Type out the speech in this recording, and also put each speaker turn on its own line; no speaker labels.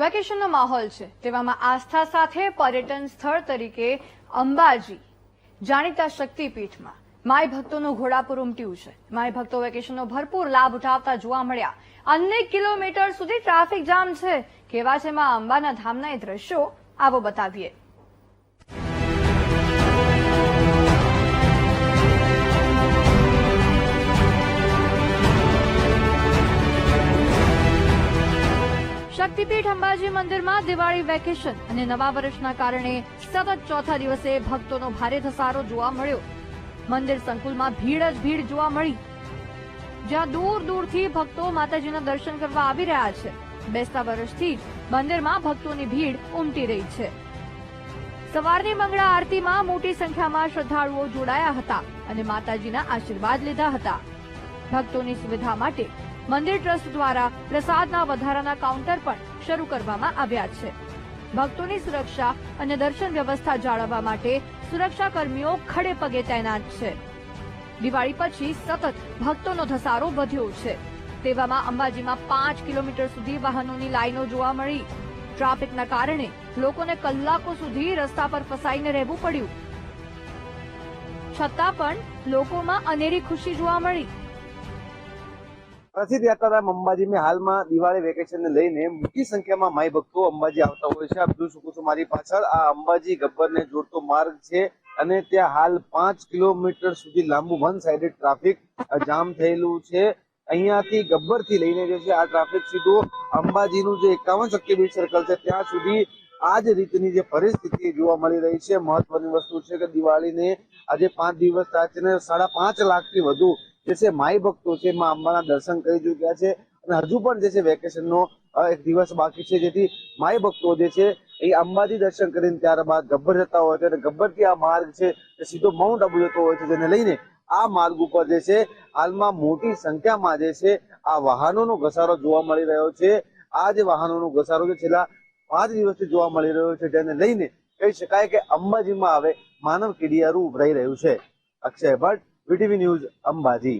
વેકેશનનો માહોલ છે, તેવામાં આસ્થા સાથે પર્યટન સ્થળ તરીકે અંબાજી, જાણીતા શક્તિપીઠમાં. માય ભક્તોનું ઘોડાપુર ઉમટ્યું છે. માય ભક્તો વેકેશનનો ભરપૂર લાભ ઉઠાવતા જોવા મળ્યા. અનેક કિલોમીટર સુધી ટ્રાફિક જામ છે. કેવા છે માં અંબાના ધામના એ દ્રશ્યો, આવો બતાવીએ. શક્તિપીઠ અંબાજી મંદિરમાં દિવાળી વેકેશન અને નવા વર્ષના કારણે સતત ચોથા દિવસે ભક્તોનો ભારે ધસારો જોવા મળ્યો. મંદિર સંકુલમાં ભીડ જ ભીડ જોવા મળી. જ્યાં દૂર દૂરથી ભક્તો માતાજીના દર્શન કરવા આવી રહ્યા છે. બેસતા વર્ષથી મંદિરમાં ભક્તોની ભીડ ઉમટી રહી છે. સવારની મંગળા આરતીમાં મોટી સંખ્યામાં શ્રદ્ધાળુઓ જોડાયા હતા અને માતાજીના આશીર્વાદ લીધા હતા. ભક્તોની સુવિધા માટે મંદિર ટ્રસ્ટ દ્વારા પ્રસાદના વધારાના કાઉન્ટર પણ શરૂ કરવામાં આવ્યા છે. ભક્તોની સુરક્ષા અને દર્શન વ્યવસ્થા જાળવવા માટે સુરક્ષા કર્મીઓ ખડે પગે તૈનાત છે. દિવાળી પછી સતત ભક્તોનો ધસારો વધ્યો છે. તેવામાં અંબાજીમાં પાંચ કિલોમીટર સુધી વાહનોની લાઈનો જોવા મળી. ટ્રાફિકના કારણે લોકોને કલાકો સુધી રસ્તા પર ફસાઈને રહેવું પડ્યું. છતાં પણ લોકોમાં અનેરી ખુશી જોવા મળી.
પ્રસિદ્ધ યાત્રાધામ અંબાજી હાલમાં દિવાળી વેકેશન ને લઈને મોટી સંખ્યામાં માઈ ભક્તો અંબાજી આવતા હોય છે. આપ જોઈ શકો મારી પાછળ આ અંબાજી ગબ્બરને જોડતો માર્ગ છે અને ત્યાં હાલ પાંચ કિલોમીટર સુધી લાંબુ વન સાઇડેડ ટ્રાફિક જામ થયેલું છે. અહીંયાથી ગબ્બરથી લઈને જે છે આ ટ્રાફિક સીધું અંબાજીનું જે એકાવન શક્તિપીઠ સર્કલ છે, ત્યાં સુધી આ જ રીતની જે પરિસ્થિતિ જોવા મળી રહી છે. મહત્વની વસ્તુ છે કે દિવાળીને આજે પાંચ દિવસ થાય છે ને સાડા પાંચ લાખથી વધુ જે છે માઈ ભક્તો છે, માં અંબાના દર્શન કરી ચૂક્યા છે અને હજુ પણ જે છે વેકેશનનો એક દિવસ બાકી છે. જેથી માઈ ભક્તો જે છે, એ અંબાજી દર્શન કરીને ત્યારબાદ ગબ્બર જતા હોય છે અને ગબ્બરથી આ માર્ગ છે, એ સીધો માઉન્ટ આબુ જતો હોય છે. જેને લઈને આ માર્ગ ઉપર જે છે, હાલમાં મોટી સંખ્યામાં જે છે, આ વાહનોનો ઘસારો જોવા મળી રહ્યો છે. આ જે વાહનોનો ઘસારો છે, છેલ્લા પાંચ દિવસથી જોવા મળી રહ્યો છે. જેને લઈને કહી શકાય કે અંબાજીમાં હવે માનવ કીડિયારું ઉભરાઈ રહ્યું છે. Akshay Bhatt VTV news Ambaji.